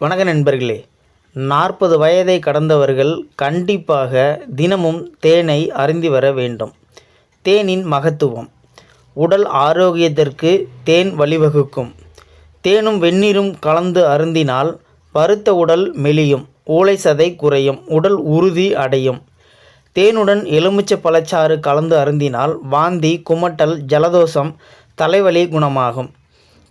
வணக்க நண்பர்களே நாற்பது வயதை கடந்தவர்கள் கண்டிப்பாக தினமும் தேனை அருந்தி வர வேண்டும். தேனின் மகத்துவம். உடல் ஆரோக்கியத்திற்கு தேன் வழிவகுக்கும். தேனும் வெந்நீரும் கலந்து அருந்தினால் பருத்த உடல் மெலியும் ஊளை சதை குறையும் உடல் உறுதி அடையும். தேனுடன் எலுமிச்சை பழச்சாறு கலந்து அருந்தினால் வாந்தி குமட்டல் ஜலதோஷம் தலைவலி குணமாகும்.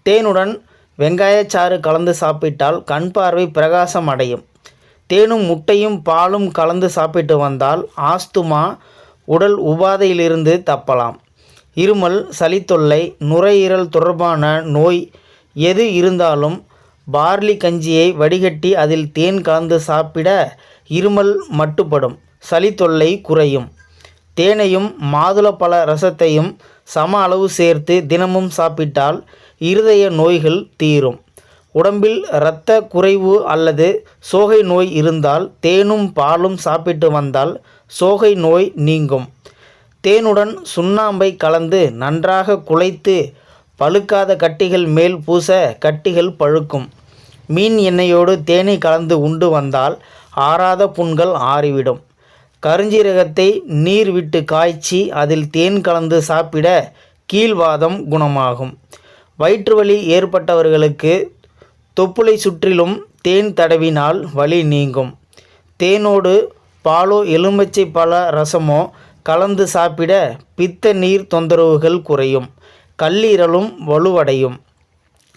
தேனுடன் வெங்காயச்சாறு கலந்து சாப்பிட்டால் கண் பார்வை பிரகாசம் அடையும். தேனும் முட்டையும் பாலும் கலந்து சாப்பிட்டு வந்தால் ஆஸ்துமா உடல் உபாதையிலிருந்து தப்பலாம். இருமல் சளித்தொல்லை நுரையீரல் தொடர்பான நோய் எது இருந்தாலும் பார்லி கஞ்சியை வடிகட்டி அதில் தேன் கலந்து சாப்பிட இருமல் மட்டுப்படும். சளி தொல்லை குறையும். தேனையும் மாதுளப்பழ ரசத்தையும் சம அளவு சேர்த்து தினமும் சாப்பிட்டால் இருதய நோய்கள் தீரும். உடம்பில் இரத்த குறைவு அல்லது சோகை நோய் இருந்தால் தேனும் பாலும் சாப்பிட்டு வந்தால் சோகை நோய் நீங்கும். தேனுடன் சுண்ணாம்பை கலந்து நன்றாக குலைத்து பழுக்காத கட்டிகள் மேல் பூச கட்டிகள் பழுக்கும். மீன் எண்ணெயோடு தேனை கலந்து உண்டு வந்தால் ஆறாத புண்கள் ஆறிவிடும். கருஞ்சீரகத்தை நீர் விட்டு காய்ச்சி அதில் தேன் கலந்து சாப்பிட கீழ்வாதம் குணமாகும். வயிற்று வலி ஏற்பட்டவர்களுக்கு தொப்புளை சுற்றிலும் தேன் தடவினால் வலி நீங்கும். தேனோடு பாலோ எலுமிச்சை பழ ரசமோ கலந்து சாப்பிட பித்த நீர் தொந்தரவுகள் குறையும். கல்லீரலும் வலுவடையும்.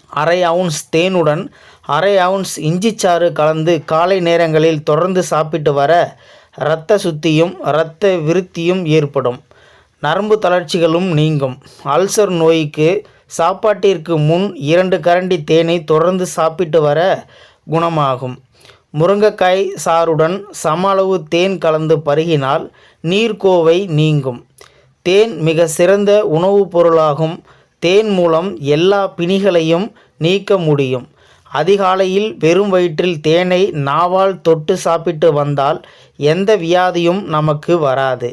அரை அவுன்ஸ் தேனுடன் அரை அவுன்ஸ் இஞ்சிச்சாறு கலந்து காலை நேரங்களில் தொடர்ந்து சாப்பிட்டு வர இரத்த சுத்தியும் இரத்த விருத்தியும் ஏற்படும். நரம்பு தளர்ச்சிகளும் நீங்கும். அல்சர் நோய்க்கு சாப்பாட்டிற்கு முன் இரண்டு கரண்டி தேனை தொடர்ந்து சாப்பிட்டு வர குணமாகும். முருங்கைக்காய் சாறுடன் சம அளவு தேன் கலந்து பருகினால் நீர்க்கோவை நீங்கும். தேன் மிக சிறந்த உணவுப் பொருளாகும். தேன் மூலம் எல்லா பிணிகளையும் நீக்க முடியும். அதிகாலையில் வெறும் வயிற்றில் தேனை நாவால் தொட்டு சாப்பிட்டு வந்தால் எந்த வியாதியும் நமக்கு வராது.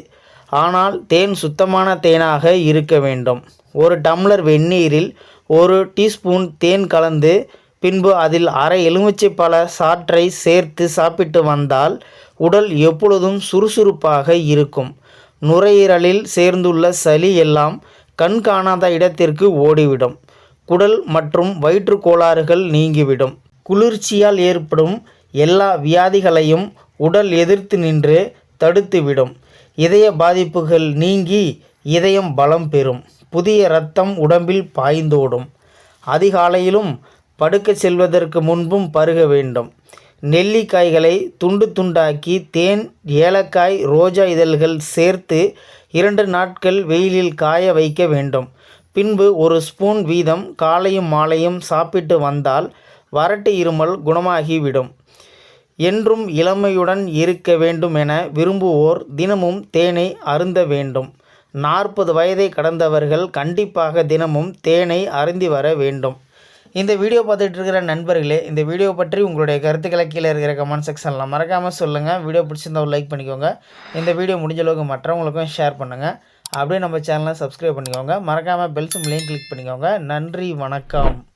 ஆனால் தேன் சுத்தமான தேனாக இருக்க வேண்டும். ஒரு டம்ளர் வெந்நீரில் ஒரு டீஸ்பூன் தேன் கலந்து பின்பு அதில் அரை எலுமிச்சை பழ சாற்றை சேர்த்து சாப்பிட்டு வந்தால் உடல் எப்பொழுதும் சுறுசுறுப்பாக இருக்கும். நுரையீரலில் சேர்ந்துள்ள சளி எல்லாம் கண் காணாத இடத்திற்கு ஓடிவிடும். குடல் மற்றும் வயிற்று கோளாறுகள் நீங்கிவிடும். குளிர்ச்சியால் ஏற்படும் எல்லா வியாதிகளையும் உடல் எதிர்த்து நின்று தடுத்துவிடும். இதய பாதிப்புகள் நீங்கி இதயம் பலம் பெறும். புதிய இரத்தம் உடம்பில் பாய்ந்தோடும். அதிகாலையிலும் படுக்க செல்வதற்கு முன்பும் பருக வேண்டும். நெல்லிக்காய்களை துண்டு துண்டாக்கி தேன் ஏலக்காய் ரோஜா இதழ்கள் சேர்த்து இரண்டு நாட்கள் வெயிலில் காய வைக்க வேண்டும். பின்பு ஒரு ஸ்பூன் வீதம் காலையும் மாலையும் சாப்பிட்டு வந்தால் வறட்டு இருமல் குணமாகிவிடும். என்றும் இளமையுடன் இருக்க வேண்டும் என விரும்புவோர் தினமும் தேனை அருந்த வேண்டும். நாற்பது வயதை கடந்தவர்கள் கண்டிப்பாக தினமும் தேனை அருந்தி வர வேண்டும். இந்த வீடியோ பார்த்துட்டு இருக்கிற நண்பர்களே இந்த வீடியோ பற்றி உங்களுடைய கருத்துக்களை கீழே இருக்கிற கமெண்ட் செக்ஷனில் மறக்காமல் சொல்லுங்கள் வீடியோ பிடிச்சிருந்தா ஒரு லைக் பண்ணிக்கோங்க. இந்த வீடியோ முடிஞ்ச அளவுக்கு மற்றவங்களுக்கும் ஷேர் பண்ணுங்கள் அப்படியே நம்ம சேனலை சப்ஸ்கிரைப் பண்ணிக்கோங்க. மறக்காமல் பெல் சிம்லையும் கிளிக் பண்ணிக்கோங்க. நன்றி வணக்கம்.